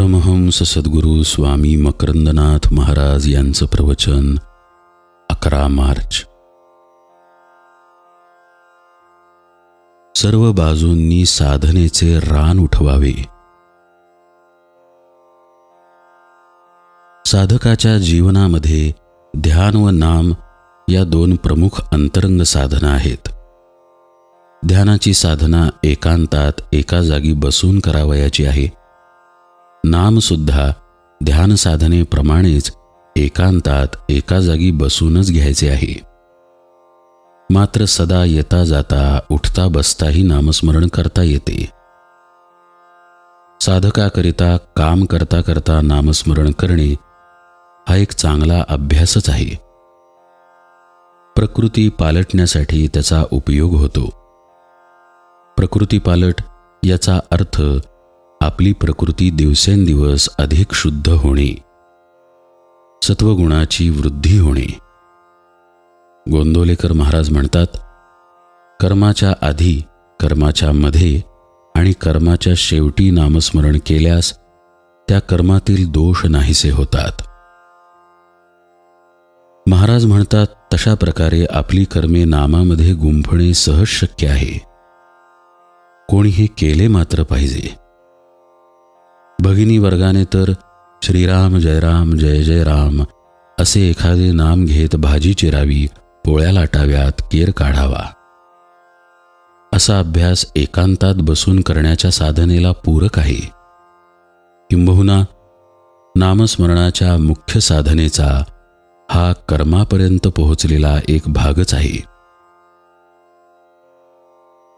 परमहंस सद्गुरू स्वामी मकरंदनाथ महाराज यांचं प्रवचन अकरा मार्च. सर्व बाजूंनी साधनेचे रान उठवावे. साधकाच्या जीवनामध्ये ध्यान व नाम या दोन प्रमुख अंतरंग साधना आहेत. ध्यानाची साधना एकांतात एका जागी बसून करावयाची आहे. नामसुद्धा ध्यान साधनेप्रमाणेच एकांतात एका जागी बसूनच घ्यायचे आहे. मात्र सदा येता जाता उठता बसताही नामस्मरण करता येते. साधकाकरिता काम करता करता नामस्मरण करणे हा एक चांगला अभ्यासच आहे. प्रकृती पालटण्यासाठी त्याचा उपयोग होतो. प्रकृती पालट याचा अर्थ आपली प्रकृती दिवसेंदिवस अधिक शुद्ध होणे. सत्वगुणाची वृद्धी होणे. गोंदोलेकर महाराज म्हणतात कर्माच्या आधी कर्माच्या मध्ये आणि कर्माच्या शेवटी नामस्मरण केल्यास त्या कर्मातील दोष नाहीसे होतात. महाराज म्हणतात तशा प्रकारे आपली कर्मे नामामध्ये गुंफणे सहज शक्य आहे. कोणी हे केले मात्र पाहिजे. भगिनी वर्गाने तर श्रीराम जयराम जय जय राम असे एखादे नाम घेत भाजी चिरावी पोळ्या लाटाव्यात केर काढावा. असा अभ्यास एकांतात बसून करण्याच्या साधनेला पूरक आहे. किंबहुना नामस्मरणाच्या मुख्य साधनेचा हा कर्मापर्यंत पोहोचलेला एक भागच आहे.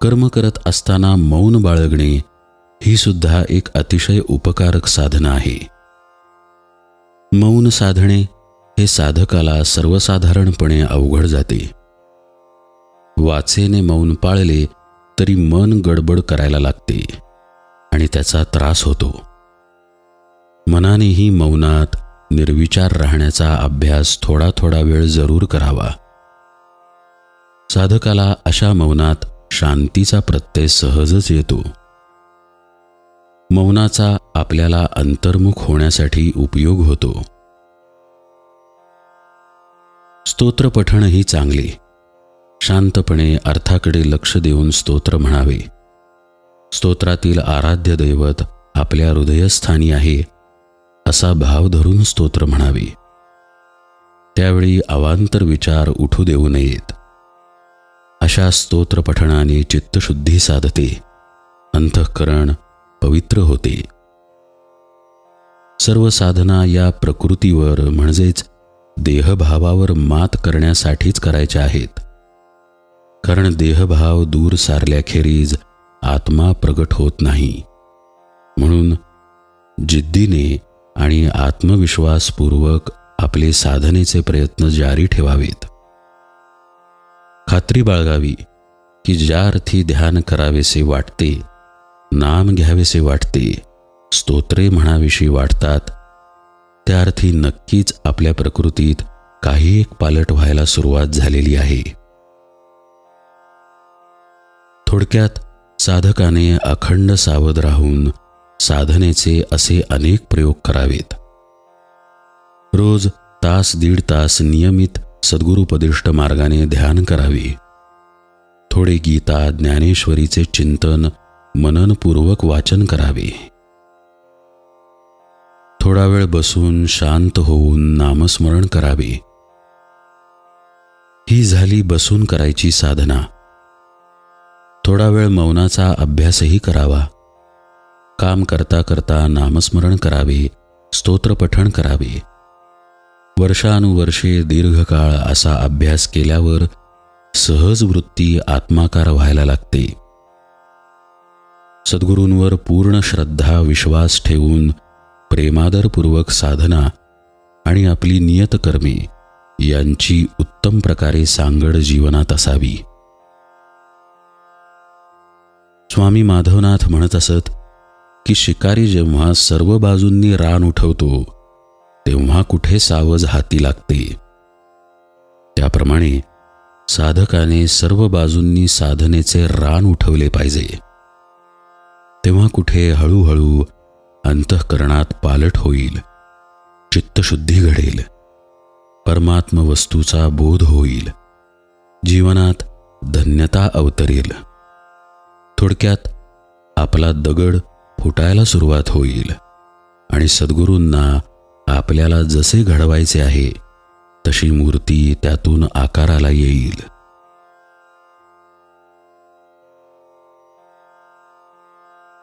कर्म करत असताना मौन बाळगणे ही सुद्धा एक अतिशय उपकारक साधना आहे. मौन साधणे हे साधकाला सर्वसाधारणपणे अवघड जाते. वाचेने मौन पाळले तरी मन गडबड करायला लागते आणि त्याचा त्रास होतो. मनानेही मौनात निर्विचार राहण्याचा अभ्यास थोडा थोडा वेळ जरूर करावा. साधकाला अशा मौनात शांतीचा प्रत्यय सहजच येतो. मौनाचा आपल्याला अंतर्मुख होण्यासाठी उपयोग होतो. स्तोत्रपठणही चांगले. शांतपणे अर्थाकडे लक्ष देऊन स्तोत्र म्हणावे. स्तोत्रातील आराध्य दैवत आपल्या हृदयस्थानी आहे असा भाव धरून स्तोत्र म्हणावे. त्यावेळी अवांतर विचार उठू देऊ नयेत. अशा स्तोत्रपठणाने चित्तशुद्धी साधते. अंतःकरण पवित्र होते. सर्व साधना या प्रकृतीवर म्हणजेच देहभावावर मात करण्यासाठीच करायच्या आहेत. कारण देहभाव दूर सारल्याखेरीज आत्मा प्रगट होत नाही. म्हणून जिद्दीने आणि आत्मविश्वासपूर्वक आपले साधनेचे प्रयत्न जारी ठेवावेत. खात्री बाळगावी की ज्या अर्थी ध्यान करावेसे वाटते नाम घ्यावेसे वाटते. स्तोत्रे म्हणाविषयी वाटतात. त्या अर्थी नक्कीच आपल्या प्रकृतीत काही एक पालट व्हायला सुरुवात झालेली आहे. थोडक्यात साधकाने अखंड सावध राहून साधनेचे असे अनेक प्रयोग करावेत. रोज तास दीड तास नियमित सद्गुरुपदिष्ट मार्गाने ध्यान करावे. थोडे गीता ज्ञानेश्वरीचे चिंतन मननपूर्वक वाचन करावे. थोडा वेळ बसून शांत होऊन नामस्मरण करावे. ही झाली बसून करायची साधना. थोडा वेळ मौनाचा अभ्यासही करावा. काम करता करता नामस्मरण करावे स्तोत्रपठण करावे. वर्षानुवर्षे दीर्घकाळ असा अभ्यास केल्यावर सहज वृत्ती आत्माकार व्हायला लागते. सद्गुरूंवर पूर्ण श्रद्धा विश्वास ठेवून प्रेमादरपूर्वक साधना आणि आपली नियतकर्मे यांची उत्तम प्रकारे सांगड जीवनात असावी. स्वामी माधवनाथ म्हणत असत की शिकारी जेव्हा सर्व बाजूंनी रान उठवतो तेव्हा कुठे सावज हाती लागते? त्याप्रमाणे साधकाने सर्व बाजूंनी साधनेचे रान उठवले पाहिजे. तेव्हा कुठे हळूहळू अंतःकरणात पालट होईल चित्तशुद्धी घडेल परमात्म वस्तूचा बोध होईल जीवनात धन्यता अवतरेल. थोडक्यात आपला दगड फुटायला सुरुवात होईल आणि सद्गुरूंना आपल्याला जसे घडवायचे आहे तशी मूर्ती त्यातून आकाराला येईल.